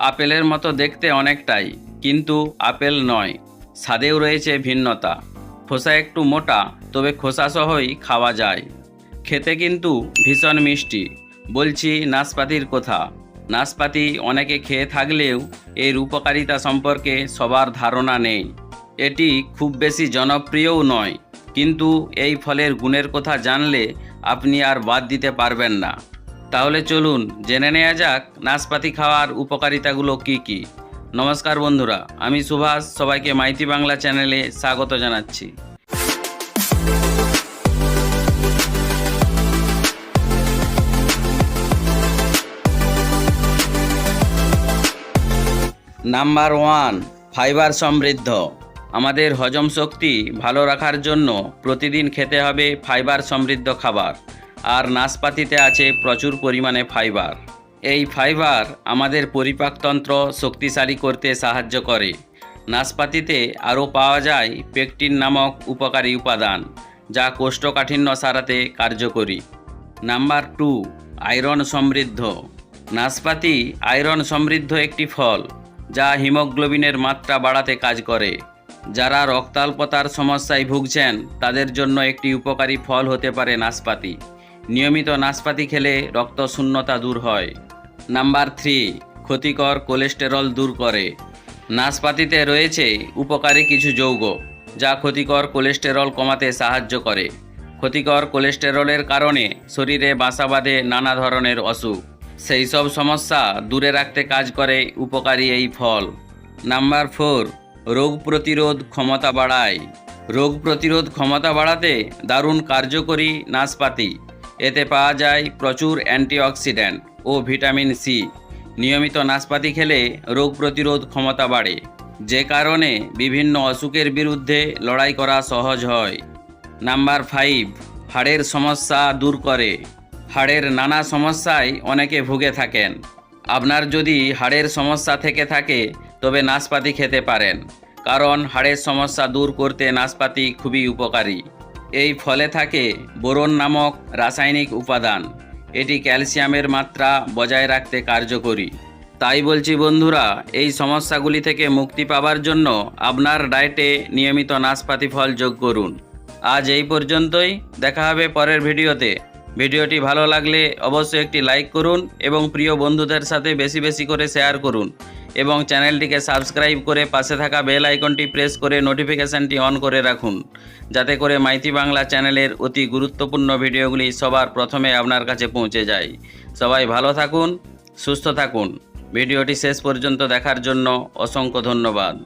আপেলের মতো দেখতে অনেকটাই, কিন্তু আপেল নয়, স্বাদেও রয়েছে ভিন্নতা। খোসা একটু মোটা, তবে খোসাসহই খাওয়া যায়। খেতে কিন্তু ভীষণ মিষ্টি, বলছি নাশপাতির কথা। নাশপাতি অনেকে খেয়ে থাকলেও এর উপকারিতা সম্পর্কে সবার ধারণা নেই। এটি খুব বেশি জনপ্রিয়ও নয়, কিন্তু এই ফলের গুণের কথা জানলে আপনি আর বাদ দিতে পারবেন না। তাহলে চলুন, জেনে নেওয়া যাক নাশপাতি খাওয়ার উপকারিতাগুলো কি কি। নমস্কার বন্ধুরা, আমি সুভাষ, সবাইকে মাইতি বাংলা চ্যানেলে স্বাগত জানাচ্ছি। নাম্বার ওয়ান, ফাইবার সমৃদ্ধ। আমাদের হজম শক্তি ভালো রাখার জন্য প্রতিদিন খেতে হবে ফাইবার সমৃদ্ধ খাবার। আর নাশপাতিতে আছে প্রচুর পরিমাণে ফাইবার। এই ফাইবার আমাদের পরিপাকতন্ত্র শক্তিশালী করতে সাহায্য করে। নাশপাতিতে আরও পাওয়া যায় পেকটিন নামক উপকারী উপাদান, যা কোষ্ঠকাঠিন্য সারাতে কার্যকরী। নাম্বার টু, আয়রন সমৃদ্ধ। নাশপাতি আয়রন সমৃদ্ধ একটি ফল, যা হিমোগ্লোবিনের মাত্রা বাড়াতে কাজ করে। যারা রক্তাল্পতার সমস্যায় ভুগছেন, তাদের জন্য একটি উপকারী ফল হতে পারে নাশপাতি। নিয়মিত নাশপাতি খেলে রক্ত শূন্যতা দূর হয়। নাম্বার থ্রি, ক্ষতিকর কোলেস্টেরল দূর করে। নাশপাতিতে রয়েছে উপকারী কিছু যৌগ, যা ক্ষতিকর কোলেস্টেরল কমাতে সাহায্য করে। ক্ষতিকর কোলেস্টেরলের কারণে শরীরে বাসা বাঁধে নানা ধরনের অসুখ। সেই সব সমস্যা দূরে রাখতে কাজ করে উপকারী এই ফল। নাম্বার ফোর, রোগ প্রতিরোধ ক্ষমতা বাড়ায়। রোগ প্রতিরোধ ক্ষমতা বাড়াতে দারুণ কার্যকরী নাশপাতি। এতে পাওয়া যায় প্রচুর অ্যান্টিঅক্সিডেন্ট ও ভিটামিন সি। নিয়মিত নাশপাতি খেলে রোগ প্রতিরোধ ক্ষমতা বাড়ে, যে কারণে বিভিন্ন অসুখের বিরুদ্ধে লড়াই করা সহজ হয়। নাম্বার ফাইভ, হাড়ের সমস্যা দূর করে। হাড়ের নানা সমস্যায় অনেকে ভুগে থাকেন। আপনার যদি হাড়ের সমস্যা থেকে থাকে, তবে নাশপাতি খেতে পারেন, কারণ হাড়ের সমস্যা দূর করতে নাশপাতি খুবই উপকারী। এই ফলে থাকে বোরন নামক রাসায়নিক উপাদান। এটি ক্যালসিয়ামের মাত্রা বজায় রাখতে কার্যকরী। তাই বলছি বন্ধুরা, এই সমস্যাগুলি থেকে মুক্তি পাওয়ার জন্য আপনার ডায়েটে নিয়মিত নাশপাতি ফল যোগ করুন। আজ এই পর্যন্তই, দেখা হবে পরের ভিডিওতে। ভিডিওটি ভালো লাগলে অবশ্যই একটি লাইক করুন এবং প্রিয় বন্ধুদের সাথে বেশি বেশি করে শেয়ার করুন। এবং চ্যানেলটিকে সাবস্ক্রাইব করে পাশে থাকা বেল আইকনটি প্রেস করে নোটিফিকেশানটি অন করে রাখুন, যাতে করে মাইতি বাংলা চ্যানেলের অতি গুরুত্বপূর্ণ ভিডিওগুলি সবার প্রথমে আপনার কাছে পৌঁছে যায়। সবাই ভালো থাকুন, সুস্থ থাকুন। ভিডিওটি শেষ পর্যন্ত দেখার জন্য অসংখ্য ধন্যবাদ।